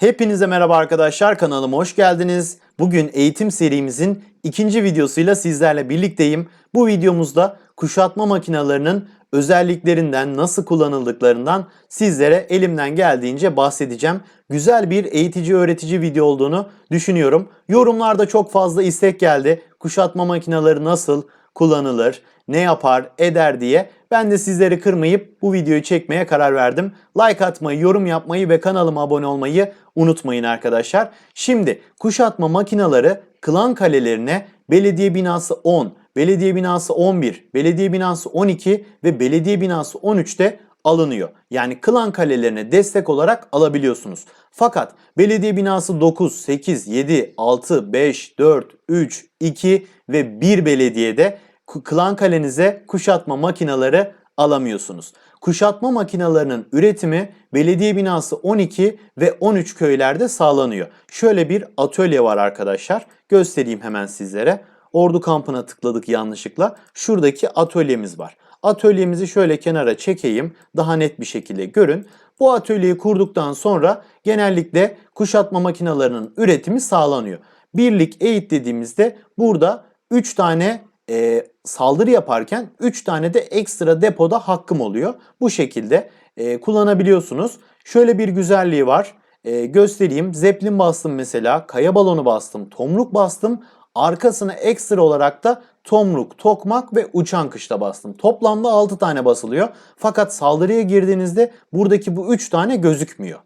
Hepinize merhaba arkadaşlar kanalıma hoş geldiniz. Bugün eğitim serimizin ikinci videosuyla sizlerle birlikteyim. Bu videomuzda kuşatma makinelerinin özelliklerinden, nasıl kullanıldıklarından sizlere elimden geldiğince bahsedeceğim. Güzel bir eğitici öğretici video olduğunu düşünüyorum. Yorumlarda çok fazla istek geldi. Kuşatma makineleri nasıl kullanılır, ne yapar, eder diye. Ben de sizleri kırmayıp bu videoyu çekmeye karar verdim. Like atmayı, yorum yapmayı ve kanalıma abone olmayı unutmayın arkadaşlar. Şimdi kuşatma makineleri klan kalelerine belediye binası 10, belediye binası 11, belediye binası 12 ve belediye binası 13'te alınıyor. Yani klan kalelerine destek olarak alabiliyorsunuz. Fakat belediye binası 9, 8, 7, 6, 5, 4, 3, 2 ve 1 belediyede klan kalenize kuşatma makineleri alamıyorsunuz. Kuşatma makinelerinin üretimi belediye binası 12 ve 13 köylerde sağlanıyor. Şöyle bir atölye var arkadaşlar. Göstereyim hemen sizlere. Ordu kampına tıkladık yanlışlıkla. Şuradaki atölyemiz var. Atölyemizi şöyle kenara çekeyim. Daha net bir şekilde görün. Bu atölyeyi kurduktan sonra genellikle kuşatma makinelerinin üretimi sağlanıyor. Birlik eğit dediğimizde burada 3 tane e, saldırı yaparken 3 tane de ekstra depoda hakkım oluyor. Bu şekilde e, kullanabiliyorsunuz. Şöyle bir güzelliği var. E, göstereyim. Zeppelin bastım mesela. Kaya balonu bastım. Tomruk bastım. Arkasına ekstra olarak da tomruk, tokmak ve uçan kışla bastım. Toplamda 6 tane basılıyor. Fakat saldırıya girdiğinizde buradaki bu 3 tane gözükmüyor.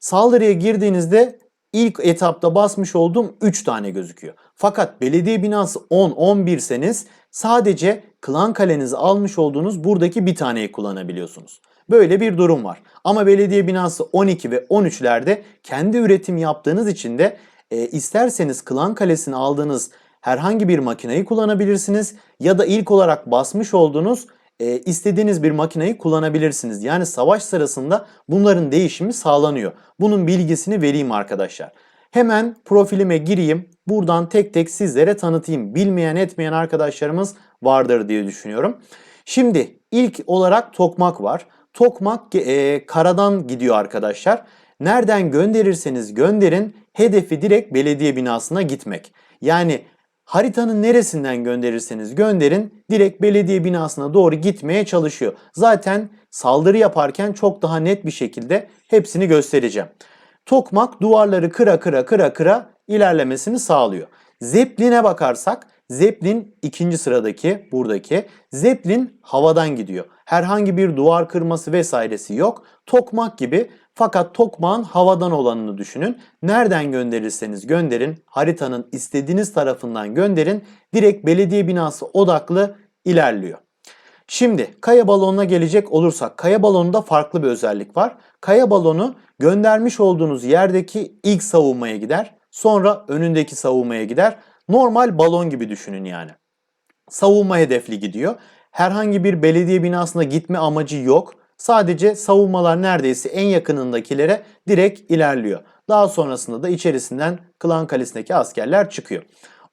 Saldırıya girdiğinizde ilk etapta basmış olduğum 3 tane gözüküyor. Fakat belediye binası 10-11 seniz sadece klan kalenizi almış olduğunuz buradaki bir taneyi kullanabiliyorsunuz. Böyle bir durum var. Ama belediye binası 12 ve 13'lerde kendi üretim yaptığınız için de e, isterseniz klan kalesini aldığınız herhangi bir makineyi kullanabilirsiniz ya da ilk olarak basmış olduğunuz e, istediğiniz bir makineyi kullanabilirsiniz. Yani savaş sırasında bunların değişimi sağlanıyor. Bunun bilgisini vereyim arkadaşlar. Hemen profilime gireyim. Buradan tek tek sizlere tanıtayım. Bilmeyen etmeyen arkadaşlarımız vardır diye düşünüyorum. Şimdi ilk olarak tokmak var. Tokmak e, karadan gidiyor arkadaşlar. Nereden gönderirseniz gönderin hedefi direkt belediye binasına gitmek. Yani haritanın neresinden gönderirseniz gönderin direkt belediye binasına doğru gitmeye çalışıyor. Zaten saldırı yaparken çok daha net bir şekilde hepsini göstereceğim. Tokmak duvarları kıra kıra kıra kıra ilerlemesini sağlıyor. Zeppelin'e bakarsak Zeppelin ikinci sıradaki buradaki. Zeppelin havadan gidiyor. Herhangi bir duvar kırması vesairesi yok. Tokmak gibi fakat tokmağın havadan olanını düşünün. Nereden gönderirseniz gönderin, haritanın istediğiniz tarafından gönderin. Direkt belediye binası odaklı ilerliyor. Şimdi kaya balonuna gelecek olursak kaya balonunda farklı bir özellik var. Kaya balonu göndermiş olduğunuz yerdeki ilk savunmaya gider. Sonra önündeki savunmaya gider. Normal balon gibi düşünün yani. Savunma hedefli gidiyor. Herhangi bir belediye binasına gitme amacı yok. Sadece savunmalar neredeyse en yakınındakilere direkt ilerliyor. Daha sonrasında da içerisinden klan kalesindeki askerler çıkıyor.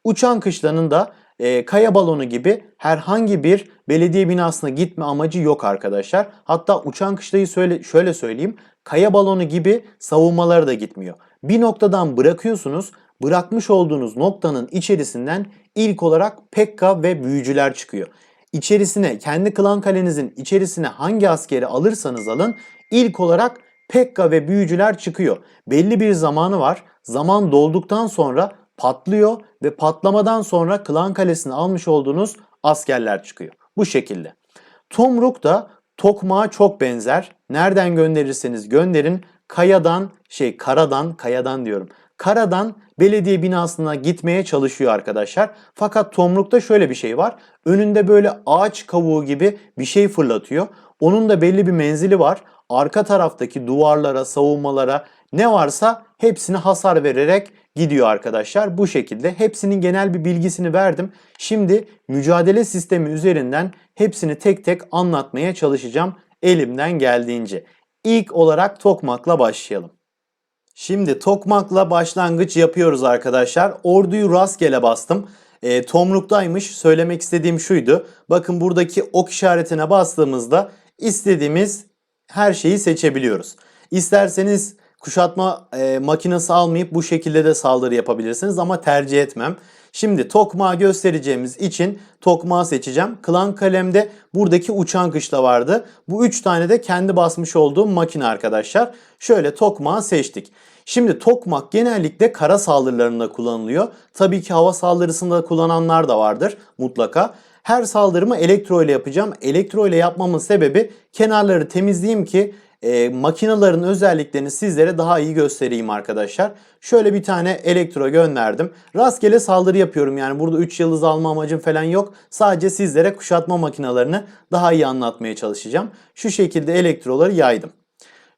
Uçan kışlanın da e, kaya balonu gibi herhangi bir belediye binasına gitme amacı yok arkadaşlar. Hatta uçan kışlayı söyle, şöyle söyleyeyim. Kaya balonu gibi savunmaları da gitmiyor. Bir noktadan bırakıyorsunuz. Bırakmış olduğunuz noktanın içerisinden ilk olarak Pekka ve büyücüler çıkıyor. İçerisine kendi klan kalenizin içerisine hangi askeri alırsanız alın ilk olarak Pekka ve büyücüler çıkıyor. Belli bir zamanı var. Zaman dolduktan sonra patlıyor ve patlamadan sonra klan kalesini almış olduğunuz askerler çıkıyor. Bu şekilde. Tomruk da tokmağa çok benzer. Nereden gönderirseniz gönderin kayadan şey karadan kayadan diyorum. Karadan belediye binasına gitmeye çalışıyor arkadaşlar. Fakat Tomruk'ta şöyle bir şey var. Önünde böyle ağaç kavuğu gibi bir şey fırlatıyor. Onun da belli bir menzili var. Arka taraftaki duvarlara, savunmalara ne varsa hepsini hasar vererek gidiyor arkadaşlar. Bu şekilde hepsinin genel bir bilgisini verdim. Şimdi mücadele sistemi üzerinden hepsini tek tek anlatmaya çalışacağım elimden geldiğince. İlk olarak tokmakla başlayalım. Şimdi tokmakla başlangıç yapıyoruz arkadaşlar. Orduyu rastgele bastım. E, tomruktaymış. Söylemek istediğim şuydu. Bakın buradaki ok işaretine bastığımızda istediğimiz her şeyi seçebiliyoruz. İsterseniz kuşatma e, makinesi almayıp bu şekilde de saldırı yapabilirsiniz ama tercih etmem. Şimdi tokmağı göstereceğimiz için tokmağı seçeceğim. Klan kalemde buradaki uçan kışla vardı. Bu üç tane de kendi basmış olduğum makine arkadaşlar. Şöyle tokmağı seçtik. Şimdi tokmak genellikle kara saldırılarında kullanılıyor. Tabii ki hava saldırısında kullananlar da vardır mutlaka. Her saldırımı elektro ile yapacağım. Elektro ile yapmamın sebebi kenarları temizleyeyim ki e, makinaların özelliklerini sizlere daha iyi göstereyim arkadaşlar. Şöyle bir tane elektro gönderdim. Rastgele saldırı yapıyorum yani burada 3 yıldız alma amacım falan yok. Sadece sizlere kuşatma makinalarını daha iyi anlatmaya çalışacağım. Şu şekilde elektroları yaydım.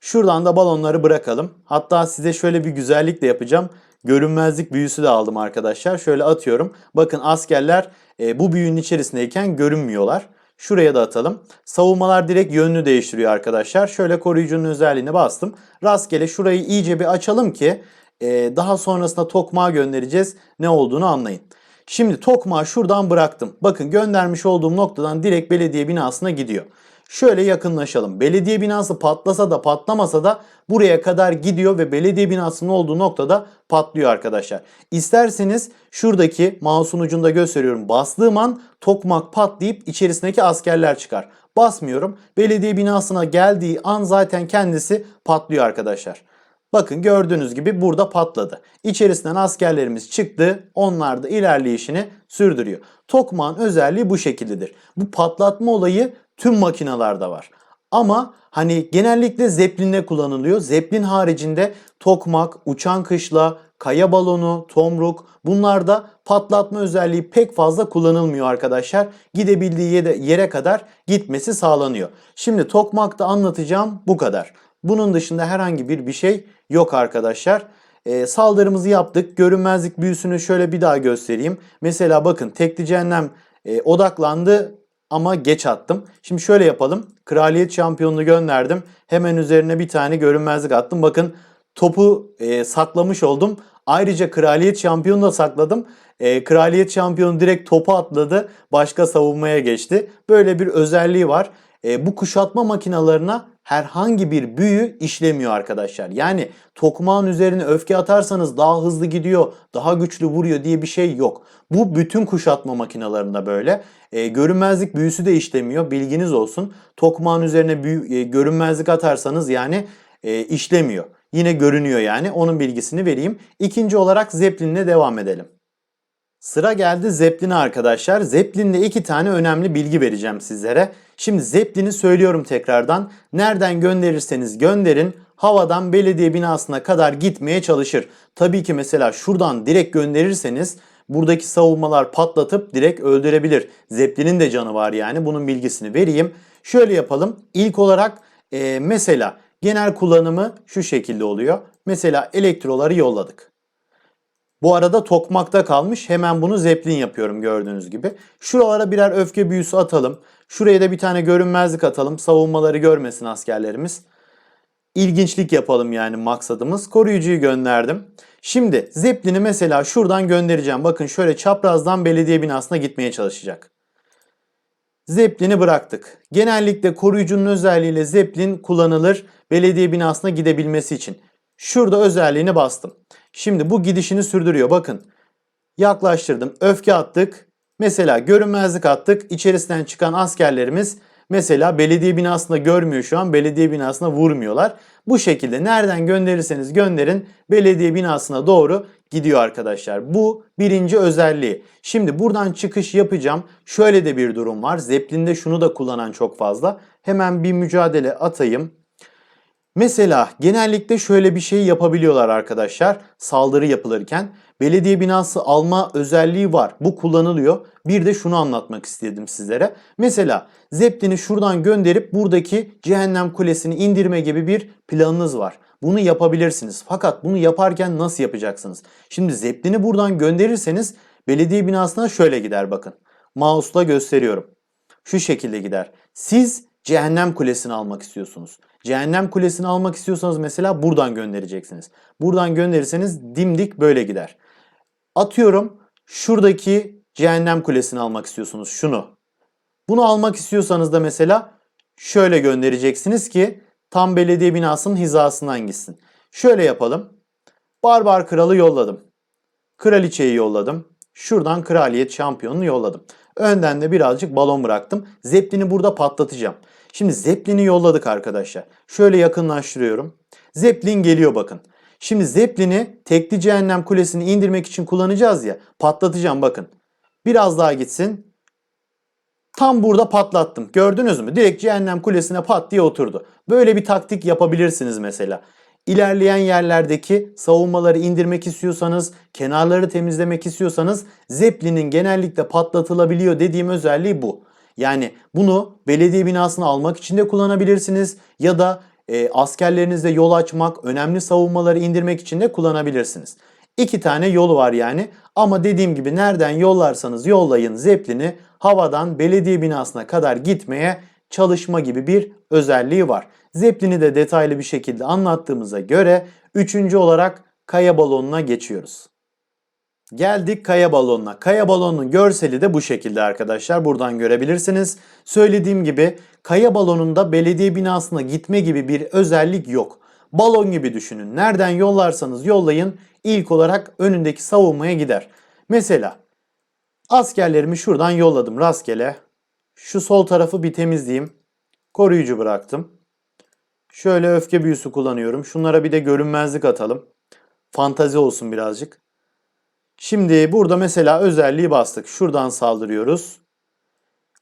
Şuradan da balonları bırakalım. Hatta size şöyle bir güzellik de yapacağım. Görünmezlik büyüsü de aldım arkadaşlar. Şöyle atıyorum. Bakın askerler e, bu büyünün içerisindeyken görünmüyorlar. Şuraya da atalım. Savunmalar direkt yönünü değiştiriyor arkadaşlar. Şöyle koruyucunun özelliğini bastım. Rastgele şurayı iyice bir açalım ki e, daha sonrasında tokmağa göndereceğiz. Ne olduğunu anlayın. Şimdi tokmağı şuradan bıraktım. Bakın göndermiş olduğum noktadan direkt belediye binasına gidiyor. Şöyle yakınlaşalım. Belediye binası patlasa da patlamasa da buraya kadar gidiyor ve belediye binasının olduğu noktada patlıyor arkadaşlar. İsterseniz şuradaki mouse'un ucunda gösteriyorum. Bastığım an tokmak patlayıp içerisindeki askerler çıkar. Basmıyorum. Belediye binasına geldiği an zaten kendisi patlıyor arkadaşlar. Bakın gördüğünüz gibi burada patladı. İçerisinden askerlerimiz çıktı. Onlar da ilerleyişini sürdürüyor. Tokmağın özelliği bu şekildedir. Bu patlatma olayı tüm makinalarda var. Ama hani genellikle Zeppelin'de kullanılıyor. Zeppelin haricinde tokmak, uçan kışla, kaya balonu, tomruk bunlarda patlatma özelliği pek fazla kullanılmıyor arkadaşlar. Gidebildiği yere kadar gitmesi sağlanıyor. Şimdi tokmakta anlatacağım bu kadar. Bunun dışında herhangi bir bir şey yok arkadaşlar. E, saldırımızı yaptık. Görünmezlik büyüsünü şöyle bir daha göstereyim. Mesela bakın tekli cehennem e, odaklandı ama geç attım. Şimdi şöyle yapalım. Kraliyet şampiyonunu gönderdim. Hemen üzerine bir tane görünmezlik attım. Bakın topu e, saklamış oldum. Ayrıca kraliyet şampiyonu da sakladım. E, kraliyet şampiyonu direkt topu atladı. Başka savunmaya geçti. Böyle bir özelliği var. E, bu kuşatma makinalarına herhangi bir büyü işlemiyor arkadaşlar. Yani tokmağın üzerine öfke atarsanız daha hızlı gidiyor, daha güçlü vuruyor diye bir şey yok. Bu bütün kuşatma makinalarında böyle. E, görünmezlik büyüsü de işlemiyor. Bilginiz olsun. Tokmağın üzerine büyü, e, görünmezlik atarsanız yani e, işlemiyor. Yine görünüyor yani. Onun bilgisini vereyim. İkinci olarak Zeppelin'le devam edelim. Sıra geldi Zeppelin'e arkadaşlar. Zeppelin'le iki tane önemli bilgi vereceğim sizlere. Şimdi Zeppelin'i söylüyorum tekrardan. Nereden gönderirseniz gönderin havadan belediye binasına kadar gitmeye çalışır. Tabii ki mesela şuradan direkt gönderirseniz buradaki savunmalar patlatıp direkt öldürebilir. Zeppelin'in de canı var yani bunun bilgisini vereyim. Şöyle yapalım. İlk olarak e, mesela genel kullanımı şu şekilde oluyor. Mesela elektroları yolladık. Bu arada tokmakta kalmış. Hemen bunu zeplin yapıyorum gördüğünüz gibi. Şuralara birer öfke büyüsü atalım. Şuraya da bir tane görünmezlik atalım. Savunmaları görmesin askerlerimiz. İlginçlik yapalım yani maksadımız. Koruyucuyu gönderdim. Şimdi Zeppelin'i mesela şuradan göndereceğim. Bakın şöyle çaprazdan belediye binasına gitmeye çalışacak. Zeppelin'i bıraktık. Genellikle koruyucunun özelliğiyle Zeppelin kullanılır belediye binasına gidebilmesi için. Şurada özelliğini bastım. Şimdi bu gidişini sürdürüyor. Bakın yaklaştırdım. Öfke attık. Mesela görünmezlik attık. İçerisinden çıkan askerlerimiz mesela belediye binasında görmüyor şu an. Belediye binasına vurmuyorlar. Bu şekilde nereden gönderirseniz gönderin belediye binasına doğru gidiyor arkadaşlar. Bu birinci özelliği. Şimdi buradan çıkış yapacağım. Şöyle de bir durum var. Zeppelin'de şunu da kullanan çok fazla. Hemen bir mücadele atayım. Mesela genellikle şöyle bir şey yapabiliyorlar arkadaşlar saldırı yapılırken. Belediye binası alma özelliği var. Bu kullanılıyor. Bir de şunu anlatmak istedim sizlere. Mesela Zeppelin'i şuradan gönderip buradaki cehennem kulesini indirme gibi bir planınız var. Bunu yapabilirsiniz. Fakat bunu yaparken nasıl yapacaksınız? Şimdi Zeppelin'i buradan gönderirseniz belediye binasına şöyle gider bakın. Mouse'la gösteriyorum. Şu şekilde gider. Siz cehennem kulesini almak istiyorsunuz. Cehennem kulesini almak istiyorsanız mesela buradan göndereceksiniz. Buradan gönderirseniz dimdik böyle gider. Atıyorum şuradaki cehennem kulesini almak istiyorsunuz şunu. Bunu almak istiyorsanız da mesela şöyle göndereceksiniz ki tam belediye binasının hizasından gitsin. Şöyle yapalım. Barbar kralı yolladım. Kraliçeyi yolladım. Şuradan kraliyet şampiyonunu yolladım. Önden de birazcık balon bıraktım. Zeppelin'i burada patlatacağım. Şimdi Zeppelin'i yolladık arkadaşlar. Şöyle yakınlaştırıyorum. Zeppelin geliyor bakın. Şimdi Zeppelin'i tekli cehennem kulesini indirmek için kullanacağız ya. Patlatacağım bakın. Biraz daha gitsin. Tam burada patlattım. Gördünüz mü? Direkt cehennem kulesine pat diye oturdu. Böyle bir taktik yapabilirsiniz mesela. İlerleyen yerlerdeki savunmaları indirmek istiyorsanız, kenarları temizlemek istiyorsanız Zeppelin'in genellikle patlatılabiliyor dediğim özelliği bu. Yani bunu belediye binasını almak için de kullanabilirsiniz ya da e, askerlerinizle yol açmak, önemli savunmaları indirmek için de kullanabilirsiniz. İki tane yolu var yani ama dediğim gibi nereden yollarsanız yollayın Zeppelin'i havadan belediye binasına kadar gitmeye çalışma gibi bir özelliği var. Zeppelin'i de detaylı bir şekilde anlattığımıza göre üçüncü olarak kaya balonuna geçiyoruz. Geldik kaya balonuna. Kaya balonunun görseli de bu şekilde arkadaşlar. Buradan görebilirsiniz. Söylediğim gibi kaya balonunda belediye binasına gitme gibi bir özellik yok. Balon gibi düşünün. Nereden yollarsanız yollayın ilk olarak önündeki savunmaya gider. Mesela askerlerimi şuradan yolladım rastgele. Şu sol tarafı bir temizleyeyim. Koruyucu bıraktım. Şöyle öfke büyüsü kullanıyorum. Şunlara bir de görünmezlik atalım. Fantazi olsun birazcık. Şimdi burada mesela özelliği bastık. Şuradan saldırıyoruz.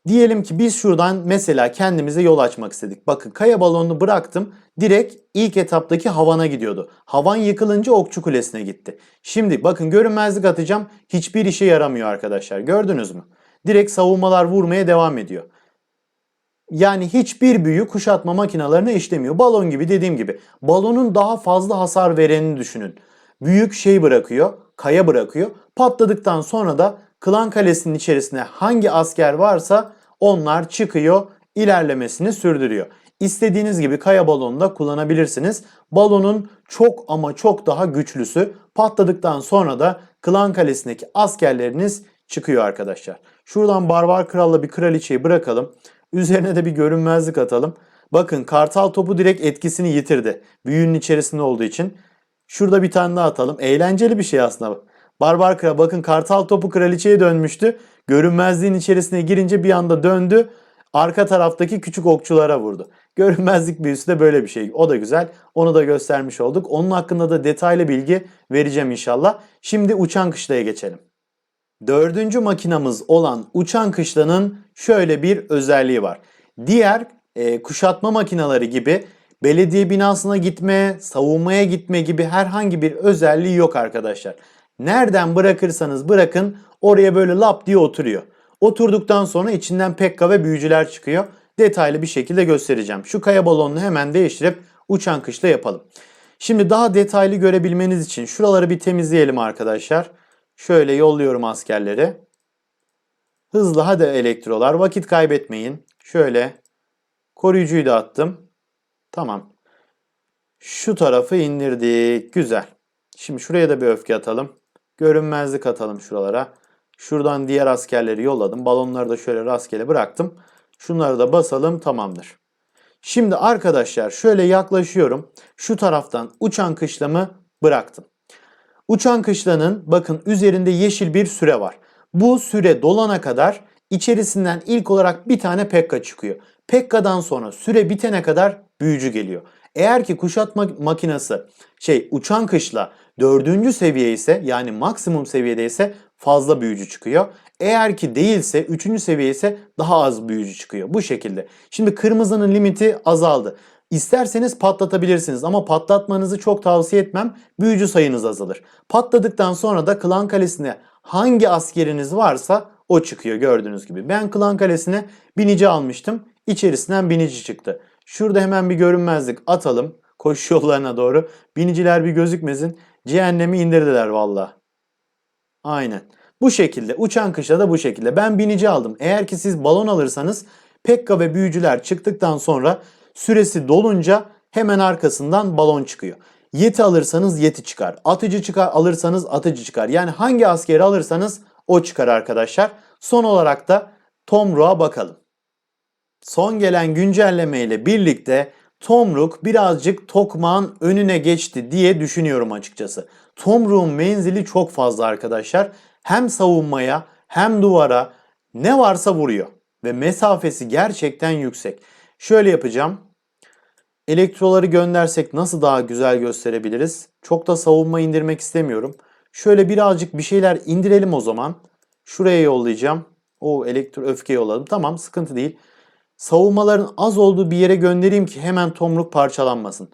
Diyelim ki biz şuradan mesela kendimize yol açmak istedik. Bakın kaya balonunu bıraktım. Direkt ilk etaptaki havana gidiyordu. Havan yıkılınca okçu kulesine gitti. Şimdi bakın görünmezlik atacağım. Hiçbir işe yaramıyor arkadaşlar. Gördünüz mü? Direkt savunmalar vurmaya devam ediyor. Yani hiçbir büyü kuşatma makinalarına işlemiyor. Balon gibi dediğim gibi. Balonun daha fazla hasar verenini düşünün. Büyük şey bırakıyor, kaya bırakıyor. Patladıktan sonra da klan kalesinin içerisine hangi asker varsa onlar çıkıyor, ilerlemesini sürdürüyor. İstediğiniz gibi kaya balonunu da kullanabilirsiniz. Balonun çok ama çok daha güçlüsü. Patladıktan sonra da klan kalesindeki askerleriniz çıkıyor arkadaşlar. Şuradan barbar kralla bir kraliçeyi bırakalım. Üzerine de bir görünmezlik atalım. Bakın kartal topu direkt etkisini yitirdi. Büyünün içerisinde olduğu için. Şurada bir tane daha atalım. Eğlenceli bir şey aslında. Barbar kral bakın kartal topu kraliçeye dönmüştü. Görünmezliğin içerisine girince bir anda döndü. Arka taraftaki küçük okçulara vurdu. Görünmezlik büyüsü de böyle bir şey. O da güzel. Onu da göstermiş olduk. Onun hakkında da detaylı bilgi vereceğim inşallah. Şimdi uçan kışlaya geçelim. Dördüncü makinamız olan uçan kışlanın şöyle bir özelliği var. Diğer e, kuşatma makineleri gibi belediye binasına gitme, savunmaya gitme gibi herhangi bir özelliği yok arkadaşlar. Nereden bırakırsanız bırakın oraya böyle lap diye oturuyor. Oturduktan sonra içinden pekka ve büyücüler çıkıyor. Detaylı bir şekilde göstereceğim. Şu kaya balonunu hemen değiştirip uçan kışla yapalım. Şimdi daha detaylı görebilmeniz için şuraları bir temizleyelim arkadaşlar. Şöyle yolluyorum askerleri. Hızlı hadi elektrolar vakit kaybetmeyin. Şöyle koruyucuyu da attım. Tamam. Şu tarafı indirdik. Güzel. Şimdi şuraya da bir öfke atalım. Görünmezlik atalım şuralara. Şuradan diğer askerleri yolladım. Balonları da şöyle rastgele bıraktım. Şunları da basalım tamamdır. Şimdi arkadaşlar şöyle yaklaşıyorum. Şu taraftan uçan kışlamı bıraktım. Uçan kışlanın bakın üzerinde yeşil bir süre var. Bu süre dolana kadar içerisinden ilk olarak bir tane Pekka çıkıyor. Pekka'dan sonra süre bitene kadar büyücü geliyor. Eğer ki kuşatma makinesi şey uçan kışla dördüncü seviye ise yani maksimum seviyede ise fazla büyücü çıkıyor. Eğer ki değilse üçüncü seviye ise daha az büyücü çıkıyor. Bu şekilde. Şimdi kırmızının limiti azaldı. İsterseniz patlatabilirsiniz ama patlatmanızı çok tavsiye etmem. Büyücü sayınız azalır. Patladıktan sonra da klan kalesine hangi askeriniz varsa o çıkıyor gördüğünüz gibi. Ben klan kalesine binici almıştım. İçerisinden binici çıktı. Şurada hemen bir görünmezlik atalım. Koşu yollarına doğru. Biniciler bir gözükmesin. Cehennemi indirdiler valla. Aynen. Bu şekilde. Uçan kışla da bu şekilde. Ben binici aldım. Eğer ki siz balon alırsanız Pekka ve büyücüler çıktıktan sonra süresi dolunca hemen arkasından balon çıkıyor. Yeti alırsanız yeti çıkar. Atıcı çıkar alırsanız atıcı çıkar. Yani hangi askeri alırsanız o çıkar arkadaşlar. Son olarak da Tomruğ'a bakalım. Son gelen güncelleme ile birlikte Tomruk birazcık tokmağın önüne geçti diye düşünüyorum açıkçası. Tomruk'un menzili çok fazla arkadaşlar. Hem savunmaya hem duvara ne varsa vuruyor. Ve mesafesi gerçekten yüksek. Şöyle yapacağım. Elektroları göndersek nasıl daha güzel gösterebiliriz? Çok da savunma indirmek istemiyorum. Şöyle birazcık bir şeyler indirelim o zaman. Şuraya yollayacağım. O elektro öfke yolladım. Tamam sıkıntı değil. Savunmaların az olduğu bir yere göndereyim ki hemen tomruk parçalanmasın.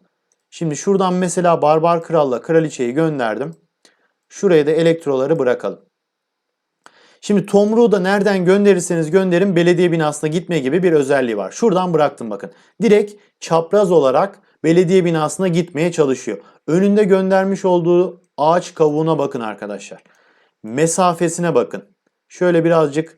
Şimdi şuradan mesela Barbar Kral'la Kraliçeyi gönderdim. Şuraya da elektroları bırakalım. Şimdi tomruğu da nereden gönderirseniz gönderin belediye binasına gitme gibi bir özelliği var. Şuradan bıraktım bakın. Direkt çapraz olarak belediye binasına gitmeye çalışıyor. Önünde göndermiş olduğu ağaç kavuğuna bakın arkadaşlar. Mesafesine bakın. Şöyle birazcık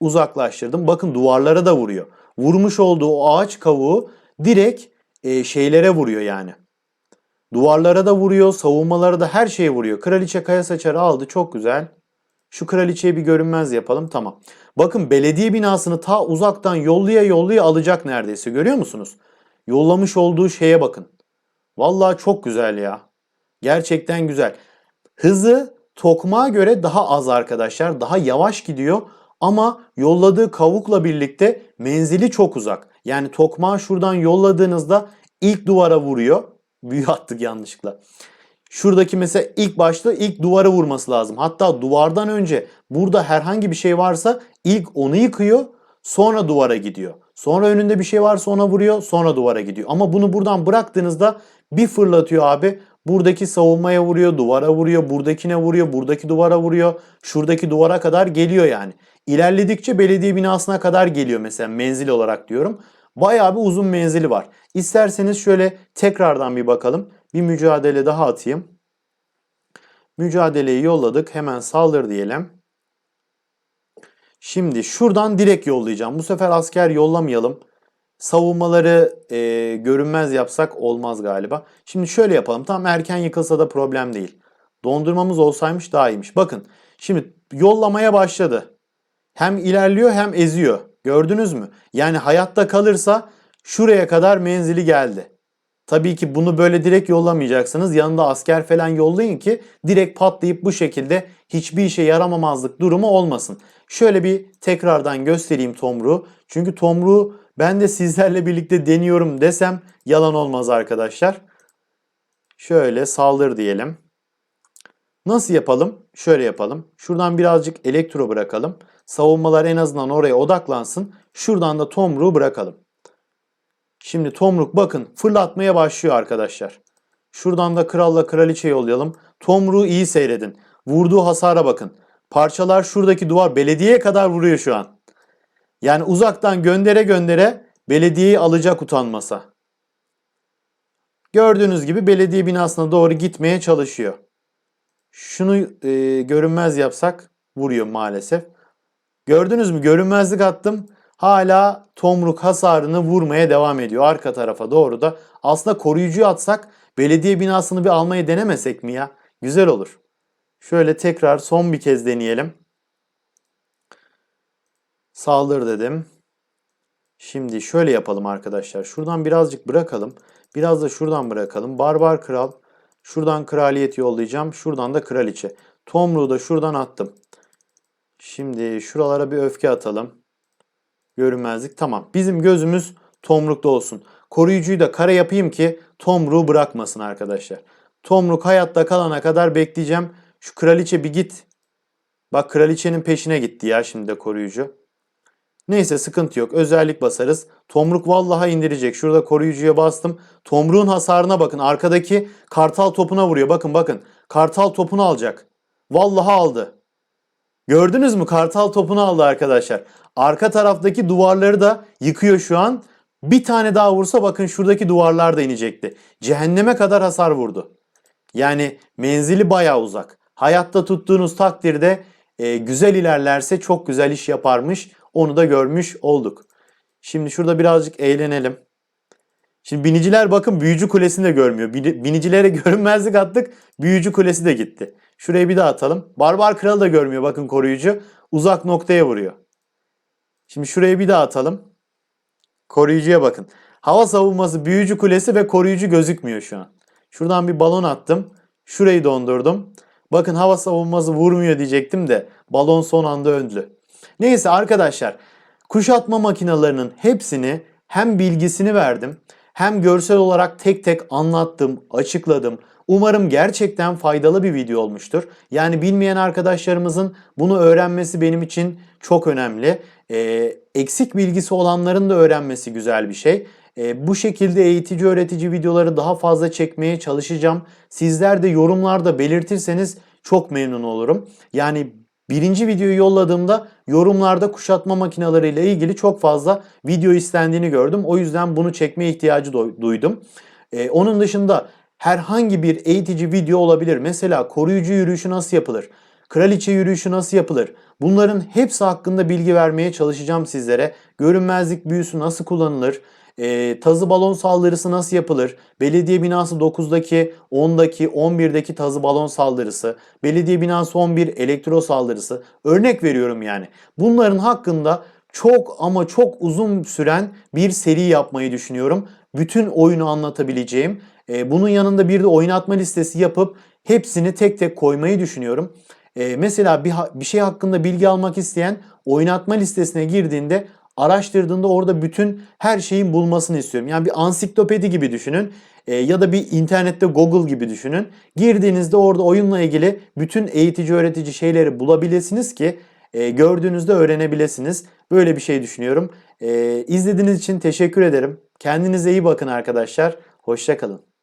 uzaklaştırdım. Bakın duvarlara da vuruyor. Vurmuş olduğu o ağaç kavuğu direkt e, şeylere vuruyor yani. Duvarlara da vuruyor, savunmalara da her şeye vuruyor. Kraliçe kaya saçarı aldı. Çok güzel. Şu kraliçeyi bir görünmez yapalım. Tamam. Bakın belediye binasını ta uzaktan yolluya yolluya alacak neredeyse. Görüyor musunuz? Yollamış olduğu şeye bakın. Vallahi çok güzel ya. Gerçekten güzel. Hızı tokmağa göre daha az arkadaşlar. Daha yavaş gidiyor. Ama yolladığı kavukla birlikte menzili çok uzak. Yani tokmağı şuradan yolladığınızda ilk duvara vuruyor. Büyü attık yanlışlıkla. Şuradaki mesela ilk başta ilk duvara vurması lazım. Hatta duvardan önce burada herhangi bir şey varsa ilk onu yıkıyor sonra duvara gidiyor. Sonra önünde bir şey varsa ona vuruyor sonra duvara gidiyor. Ama bunu buradan bıraktığınızda bir fırlatıyor abi. Buradaki savunmaya vuruyor, duvara vuruyor, buradakine vuruyor, buradaki duvara vuruyor. Şuradaki duvara kadar geliyor yani. İlerledikçe belediye binasına kadar geliyor mesela menzil olarak diyorum. Bayağı bir uzun menzili var. İsterseniz şöyle tekrardan bir bakalım. Bir mücadele daha atayım. Mücadeleyi yolladık. Hemen saldır diyelim. Şimdi şuradan direkt yollayacağım. Bu sefer asker yollamayalım. Savunmaları e, görünmez yapsak olmaz galiba. Şimdi şöyle yapalım. Tam erken yıkılsa da problem değil. Dondurmamız olsaymış daha iyiymiş. Bakın şimdi yollamaya başladı. Hem ilerliyor hem eziyor. Gördünüz mü? Yani hayatta kalırsa şuraya kadar menzili geldi. Tabii ki bunu böyle direkt yollamayacaksınız. Yanında asker falan yollayın ki direkt patlayıp bu şekilde hiçbir işe yaramamazlık durumu olmasın. Şöyle bir tekrardan göstereyim tomruğu. Çünkü tomruğu ben de sizlerle birlikte deniyorum desem yalan olmaz arkadaşlar. Şöyle saldır diyelim. Nasıl yapalım? Şöyle yapalım. Şuradan birazcık elektro bırakalım. Savunmalar en azından oraya odaklansın. Şuradan da tomruğu bırakalım. Şimdi tomruk bakın fırlatmaya başlıyor arkadaşlar. Şuradan da kralla kraliçe yollayalım. Tomruğu iyi seyredin. Vurduğu hasara bakın. Parçalar şuradaki duvar belediyeye kadar vuruyor şu an. Yani uzaktan göndere göndere belediyeyi alacak utanmasa. Gördüğünüz gibi belediye binasına doğru gitmeye çalışıyor. Şunu e, görünmez yapsak vuruyor maalesef. Gördünüz mü? Görünmezlik attım. Hala tomruk hasarını vurmaya devam ediyor arka tarafa doğru da. Aslında koruyucuyu atsak belediye binasını bir almayı denemesek mi ya? Güzel olur. Şöyle tekrar son bir kez deneyelim. Saldır dedim. Şimdi şöyle yapalım arkadaşlar. Şuradan birazcık bırakalım. Biraz da şuradan bırakalım. Barbar kral. Şuradan kraliyet yollayacağım. Şuradan da kraliçe. Tomruğu da şuradan attım. Şimdi şuralara bir öfke atalım. Görünmezlik tamam. Bizim gözümüz tomrukta olsun. Koruyucuyu da kara yapayım ki tomruğu bırakmasın arkadaşlar. Tomruk hayatta kalana kadar bekleyeceğim. Şu kraliçe bir git. Bak kraliçenin peşine gitti ya şimdi de koruyucu. Neyse sıkıntı yok. Özellik basarız. Tomruk vallaha indirecek. Şurada koruyucuya bastım. Tomruğun hasarına bakın. Arkadaki kartal topuna vuruyor. Bakın bakın. Kartal topunu alacak. Vallaha aldı. Gördünüz mü? Kartal topunu aldı arkadaşlar. Arka taraftaki duvarları da yıkıyor şu an. Bir tane daha vursa bakın şuradaki duvarlar da inecekti. Cehenneme kadar hasar vurdu. Yani menzili bayağı uzak. Hayatta tuttuğunuz takdirde e, güzel ilerlerse çok güzel iş yaparmış. Onu da görmüş olduk. Şimdi şurada birazcık eğlenelim. Şimdi biniciler bakın büyücü kulesini de görmüyor. Binicilere görünmezlik attık. Büyücü kulesi de gitti. Şuraya bir daha atalım. Barbar kralı da görmüyor bakın koruyucu. Uzak noktaya vuruyor. Şimdi şuraya bir daha atalım. Koruyucuya bakın. hava savunması, büyücü kulesi ve koruyucu gözükmüyor şu an. Şuradan bir balon attım. Şurayı dondurdum. Bakın hava savunması vurmuyor diyecektim de balon son anda öndü. Neyse arkadaşlar kuşatma makinalarının hepsini hem bilgisini verdim hem görsel olarak tek tek anlattım, açıkladım. Umarım gerçekten faydalı bir video olmuştur. Yani bilmeyen arkadaşlarımızın bunu öğrenmesi benim için çok önemli. Ee, eksik bilgisi olanların da öğrenmesi güzel bir şey. Ee, bu şekilde eğitici öğretici videoları daha fazla çekmeye çalışacağım. Sizler de yorumlarda belirtirseniz çok memnun olurum. Yani birinci videoyu yolladığımda yorumlarda kuşatma makineleri ile ilgili çok fazla video istendiğini gördüm. O yüzden bunu çekme ihtiyacı duydum. Ee, onun dışında herhangi bir eğitici video olabilir. Mesela koruyucu yürüyüşü nasıl yapılır? Kraliçe yürüyüşü nasıl yapılır? Bunların hepsi hakkında bilgi vermeye çalışacağım sizlere. Görünmezlik büyüsü nasıl kullanılır? Ee, tazı balon saldırısı nasıl yapılır? Belediye binası 9'daki, 10'daki, 11'deki tazı balon saldırısı, belediye binası 11 elektro saldırısı. Örnek veriyorum yani. Bunların hakkında çok ama çok uzun süren bir seri yapmayı düşünüyorum. Bütün oyunu anlatabileceğim. Ee, bunun yanında bir de oynatma listesi yapıp hepsini tek tek koymayı düşünüyorum. Ee, mesela bir, bir şey hakkında bilgi almak isteyen oynatma listesine girdiğinde araştırdığında orada bütün her şeyin bulmasını istiyorum. Yani bir ansiklopedi gibi düşünün Ee, ya da bir internette Google gibi düşünün. Girdiğinizde orada oyunla ilgili bütün eğitici öğretici şeyleri bulabilirsiniz ki e, gördüğünüzde öğrenebilirsiniz. Böyle bir şey düşünüyorum. Ee, izlediğiniz için teşekkür ederim. Kendinize iyi bakın arkadaşlar. Hoşçakalın.